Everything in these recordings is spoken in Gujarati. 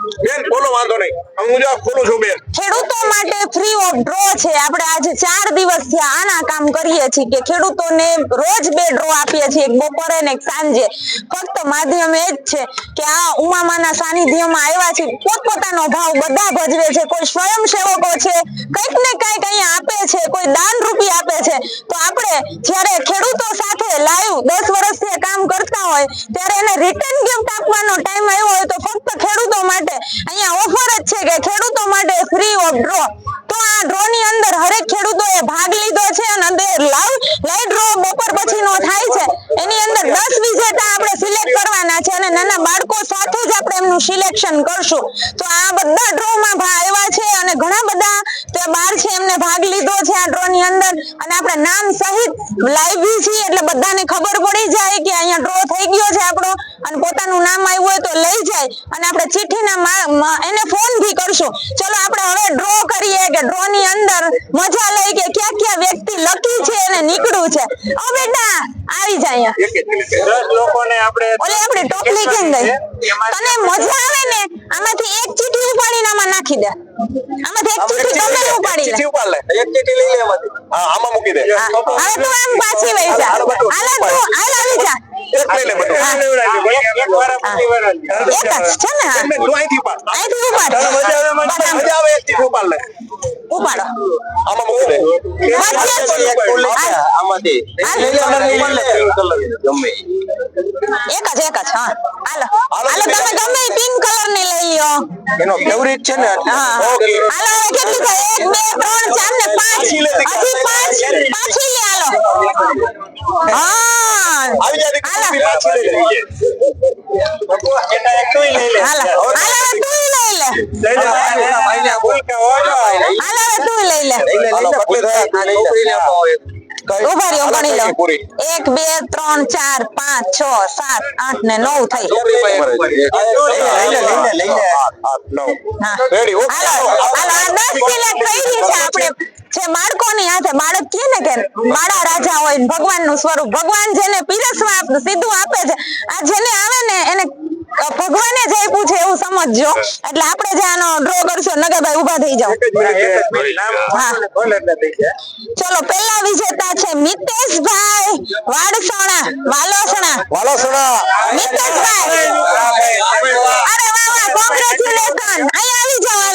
બેન, બોલો, વાંધો નહીં. હું જો ખોલું છું, બેન. ખેડૂતો માટે ફ્રી ઓફ ડ્રો છે. આપણે આજે ચાર દિવસથી આના કામ કરીએ છીએ કે ખેડૂતોને રોજ બે ડ્રો આપીએ છીએ. એક બપોરે ને એક સાંજે. ફક્ત માધ્યમ એ જ છે કે આ ઉમામાના સાનિધ્યમાં આવ્યા છે. પોતપોતાનો ભાવ બધા ભજવે છે. કોઈ સ્વયંસેવકો છે. કંઈક ને કંઈક અહીંયા આપે છે. કોઈ દાન રૂપી આપે છે. તો આપણે જ્યારે ખેડૂતો સાથે લાઈવ દસ વર્ષથી કામ હોય, ત્યારે એને રિટર્ન ગિફ્ટ આપવાનો ટાઈમ આવ્યો હોય તો ફક્ત ખેડૂતો માટે. અહીંયા ઓફર જ છે કે ખેડૂતો માટે ફ્રી ઓફ ડ્રો તો આ ડ્રો ની અંદર હરેક ખેડૂતોએ ભાગ લીધો છે અને અંદર લાઈવ લાઈવ ડ્રો બપોર પછીનો થાય છે. એની અંદર દસ વિજેતા આપણે સિલેક્ટ કરવાના છે અને નાના બાળકો સાથે જ આપણે એમનું સિલેક્શન કરશું તો આ બધા ડ્રો માં ભાગ આવ્યા છે અને ઘણા બધા તે બાર છે એમને ભાગ લીધો છે આ ડ્રો ની અંદર અને આપણે નામ સહિત લાવી છીએ એટલે બધાને ખબર પડી જાય કે અહીંયા ડ્રો થઈ ગયો છે આપણો. અને પોતાનું નામ આવ્યું હોય તો લઈ જાય. અને આપણે ચિઠ્ઠીના એને ફોન ભી કરશું. ચલો આપણે હવે ડ્રો કરીએ કે ડ્રો ની અંદર મજા લઈ કે લકી છે અને નીકળું છે. ઓ બેટા આવી જાય અહીંયા. લોકોને આપણે ઓલે આપણે ટોપલી કેમ ગઈ તને મજા આવે ને આમાંથી એક ચીઠી ઉપાડીને આમાં નાખી દે. આમાંથી એક ચીઠી ગમે ઉપાડી લે. ઉપાડ લે. એક ચીઠી લઈ લે એમાંથી. હા આમાં મૂકી દે. હવે તું આમ પાછી વહી જા. હાલ તું હાલ આવી જા. એક લઈ લે બધું. એક- વાર આપણી વાર એક જ છે ને તું અહીંથી ઉપાડ. અહીંથી ઉપાડ. મજા આવે મજા આવે એક ચીઠી ઉપાડ લે. ઉપાડો. એક જ. કલરની મળે, પિંક કલરની, ગમે. ઈ. એક જ હા. હાલો. હાલો તમે ગમે પિંક કલરની લઈ લ્યો. એનો ફેવરિટ છે ને એટલે. હા ઓકે. હાલો કેટલી એક બે ત્રણ ચાર ને પાંચ. હજી પાંચ પાછી લે હાલો. હા. આવી જા દીકરી, હાલો. તું બી પાછી લઈ લે એના એક તોય લઈ લે. હાલો. હાલો હવે તું લઈ લે. હાલો તું લઈ લે. ઊભા રહ્યો ગણી લો. એક બે ત્રણ ચાર પાંચ છ સાત આઠ ને નવ થઈ જે બાળકોની હાથે બાળક કે ને કે માળા રાજા હોય ભગવાનનું સ્વરૂપ ભગવાન જેને પીરસવા સીધું આપે છે. આ જેને આવે ને એને ભગવાને જ આપ્યું છે એવું સમજજો. એટલે આપણે જે આનો ડ્રો કરશો નગાભાઈ ઊભા થઈ જાઓ. ચલો પેલા વિજેતા છે મિતેશભાઈ વાડસોણા વાલોસણા. વાલોસણા. મિતેશભાઈ. અરે વાહ કોંગ્રેચ્યુલેશન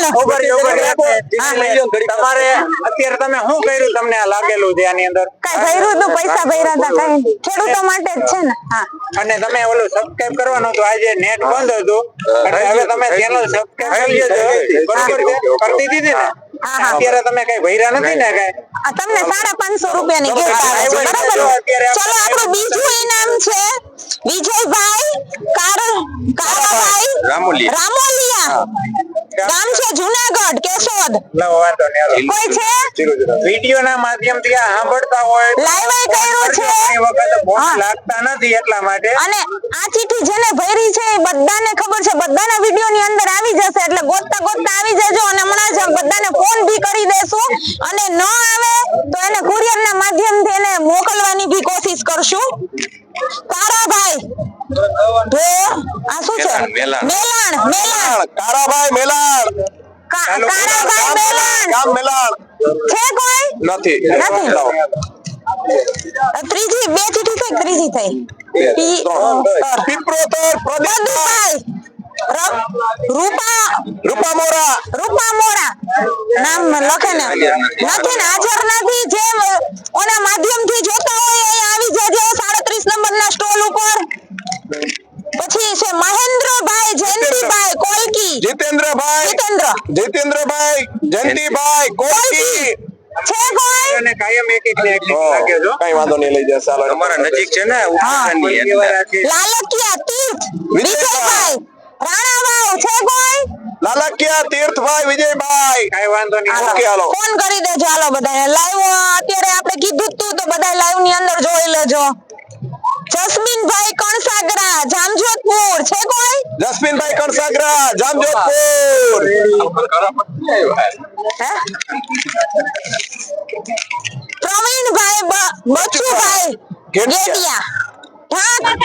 ને. તમારે અત્યારે તમે શું કર્યું તમને આ લાગેલું છે આની અંદર? કઈ ભર્યું પૈસા ભર્યા હતા કઈ? ખેડૂતો માટે જ છે ને? હા. અને તમે ઓલું સબસ્ક્રાઇબ કરવાનું હતું. આજે નેટ બંધ હતું એટલે હવે તમે ચેનલ સબસ્ક્રાઇબ કરી લેજો બરોબર દીધી ને? હા, હા. અત્યારે તમે કઈ ભર્યા નથી ને કઈ? તમને સાડા પાંચસો રૂપિયા ગિફ્ટ આવે છે. બરાબર? ચલો આપણું બીજું ઇનામ છે વિજયભાઈ કાર રામોલિયા. રામોલિયા ગામ છે જુનાગઢ કેશોદ. લો વાંધો નહીં કોઈ છે? વિડિયો ના માધ્યમથી આ સાંભળતા હોય લાઈવ કર્યું છે. વખત ફોન લાગતા નથી એટલા માટે. અને આ ચીઠી જેને ભરી છે એ બધાને ખબર છે. બધાના વિડિયો ની અંદર આવી જશે એટલે ગોતતા ગોતતા આવી જજો અને હમણાં જ બધાને ફોન ભી કરી દેશું. અને ન આવે તો એને કુરિયર ના માધ્યમથી એને મોકલવાની ભી કોશિશ કરશું. તારાભાઈ તો આ શું છે? મેલાણ, મેલાણ. મેલાણ કારાભાઈ મેલાણ. કારાભાઈ મેલાણ. ગામ મેલાણ. છે કોઈ? નથી. નથી. ત્રીજી બે ચીઠી થઈ ત્રીજી થઈ? પ્રદીપભાઈ. રૂપા રૂપા મોરા. રૂપા મોરા. નામ લખે ને. નથી. ને હાજર નથી. જે ઓના માધ્યમથી જોતા જીતેન્દ્રભાઈ જીતેન્દ્ર. જીતેન્દ્રભાઈ જયંતિભાઈ છે કોઈ? અને કાયમ એક એક એક એક લાગે છો. કઈ વાંધો નહીં લઈ જાય ચાલો. અમારા નજીક છે ને ઉત્તરાયણની કોઈ વાર આ છે. લાલકિયા તીર્થ. વિજયભાઈ. વિજયભાઈ. રાણાવાવ છે કોઈ? લાલકિયા તીર્થભાઈ વિજયભાઈ. કાંઈ વાંધો નહીં. ઓકે, હાલો. ફોન કરી દેજો હાલો બધાને. લાઈવ અત્યારે આપણે કીધું તું તો બધા લાઈવની અંદર જોઈ લેજો. જસ્મીનભાઈ કણસાગરા જામજોધપુર છે કોઈ? જસમીનભાઈ કણસાગરા જામજોધપુર હે પ્રવીણભાઈ બ- બચુભાઈ ગેડિયા. ગેડિયા ઠાક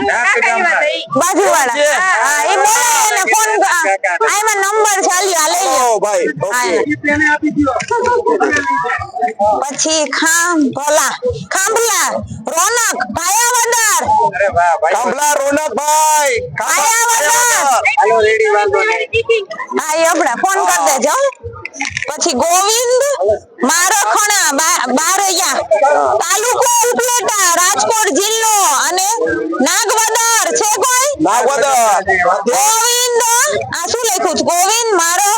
ઢાક ગામના. બાજુવાળા હા એ બોલે એને ફોન કાકા. પછી ખાંભલા ખાંભલા રોનક ભાયાવદર અરે વાહ ભાઈ કાંભલા રોનકભાઈ હાલો રેડી વાંધો નહીં. હા એ આપણે ફોન કરી દેજો પછી ગોવિંદ મારખણા બા- બારૈયા તાલુકો ઉપલેટા રાજકોટ જિલ્લો અને નાગવદર. છે કોઈ? નાગવદર. ગોવિંદ આ શું લખ્યું છે? ગોવિંદ મારો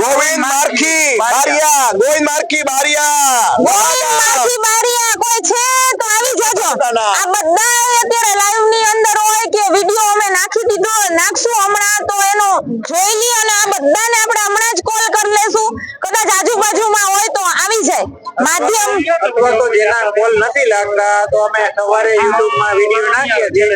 ગોવિંદ મારખી બારિયા ગોવિંદ મારખી બારિયા. ગોવિંદ મારખી બારિયા. આવી જજો આ બધા અત્યારે લાઈવની અંદર હોય કે વીડિયો અમે નાખી દીધો નાખશું હમણાં તો એનો જોઈ લી અને આ બધાને આપણે હમણાં જ કોલ કરી લેશું. કદાચ આજુબાજુમાં હોય તો આવી જાય. માધ્યમ. તો જેના કોલ નથી લાગતા તો અમે સવારે YouTube માં વીડિયો નાખીએ છીએ.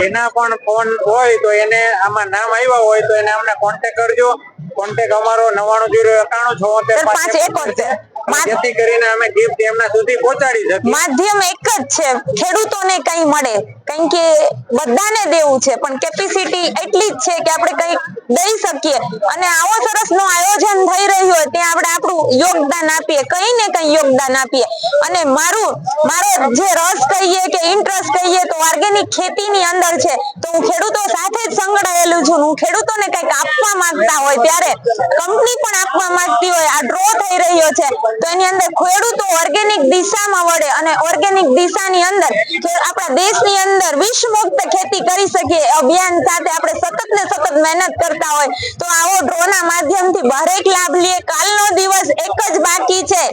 જેના પણ ફોન હોય તો એને આમાં નામ આવ્યા હોય તો એને અમને કોન્ટેક્ટ કરજો. કોન્ટેક્ટ અમારો નવાણું જીરો એકાણું છોતેર પાંચ એકોતેર. જેથી કરીને અમે ગિફ્ટ એમના સુધી પહોંચાડી શકીએ. માધ્યમ એક જ છે. ખેડૂતોને કઈ મળે. કારણ કે બધાને દેવું છે. પણ કેપેસિટી એટલી જ છે કે આપણે કઈ દઈ શકીએ. અને આવો સરસનું આયોજન થઈ રહ્યું હોય, ત્યાં આપણે આપણું યોગદાન આપીએ. કઈ ને કઈ યોગદાન આપીએ. અને મારું, મારો જે રસ કહીએ કે ઇન્ટરેસ્ટ કહીએ તો ઓર્ગેનિક ખેતીની અંદર છે. તો હું ખેડૂતો સાથે જ સંકળાયેલું છું. હું ખેડૂતોને કંઈક આપવા માંગતા હોય, ત્યારે કંપની પણ આપવા માંગતી હોય. આ ડ્રો થઈ રહ્યો છે. તો એની અંદર ખેડૂતો ઓર્ગેનિક દિશામાં વળે અને ઓર્ગેનિક દિશાની અંદર આપણા દેશની અંદર વિશ્વ મુક્ત ખેતી કરી શકીએ. અભિયાન સાથે આપણે સતત ને સતત મહેનત કરતા હોય. તો આવો ડ્રોના માધ્યમથી દરેક લાભ લે. કાલનો દિવસ એક જ બાકી છે.